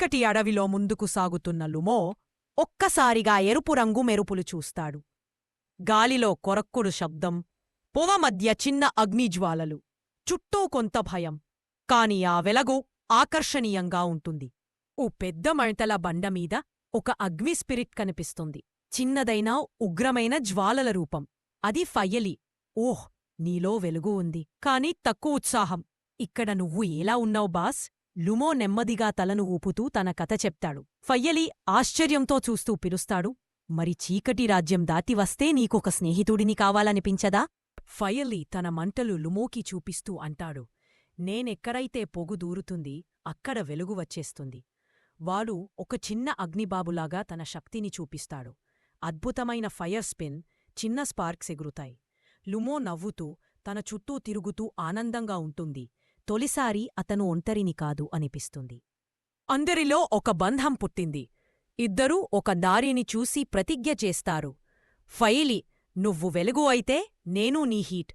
చీకటి అడవిలో ముందుకు సాగుతున్న లుమో ఒక్కసారిగా ఎరుపు రంగు మెరుపులు చూస్తాడు. గాలిలో కొరక్కుడు శబ్దం పొవ మధ్య చిన్న అగ్నిజ్వాలలు చుట్టూ కొంత భయం కాని ఆ వెలగు ఆకర్షణీయంగా ఉంటుంది. ఓ పెద్ద మణితల బండమీద ఒక అగ్ని స్పిరిట్ కనిపిస్తుంది. చిన్నదైన ఉగ్రమైన జ్వాలల రూపం. అది ఫయ్యలి ఓహ్ నీలో వెలుగు ఉంది కాని తక్కువ ఉత్సాహం. ఇక్కడ నువ్వు ఎలా ఉన్నావు బాస్? లుమో నెమ్మదిగా తలను ఊపుతూ తన కథ చెప్తాడు. ఫయ్యలి ఆశ్చర్యంతో చూస్తూ పిలుస్తాడు మరి చీకటి రాజ్యం దాటి వస్తే నీకొక స్నేహితుడిని కావాలనిపించదా? ఫయలి తన మంటలు లుమోకి చూపిస్తూ అంటాడు నేనెక్కడైతే పొగు దూరుతుంది అక్కడ వెలుగు వచ్చేస్తుంది. వాడు ఒక చిన్న అగ్నిబాబులాగా తన శక్తిని చూపిస్తాడు. అద్భుతమైన ఫైర్ స్పిన్ చిన్న స్పార్క్స్ ఎగురుతాయి. లుమో నవ్వుతూ తన చుట్టూ తిరుగుతూ ఆనందంగా ఉంటుంది. తొలిసారి అతను ఒంటరిని కాదు అనిపిస్తుంది. అందరిలో ఒక బంధం పుట్టింది. ఇద్దరూ ఒక దారిని చూసి ప్రతిజ్ఞ చేస్తారు. ఫైలి నువ్వు వెలుగు అయితే నేను నీ హీట్.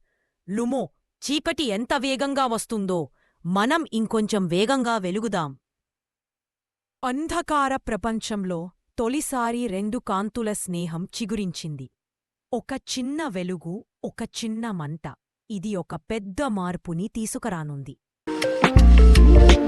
లుమో చీకటి ఎంత వేగంగా వస్తుందో. మనం ఇంకొంచెం వేగంగా వెలుగుదాం. అంధకార ప్రపంచంలో తొలిసారి రెండు కాంతుల స్నేహం చిగురించింది. ఒక చిన్న వెలుగు ఒక చిన్న మంట. ఇది ఒక పెద్ద మార్పుని తీసుకురానుంది. Thank you.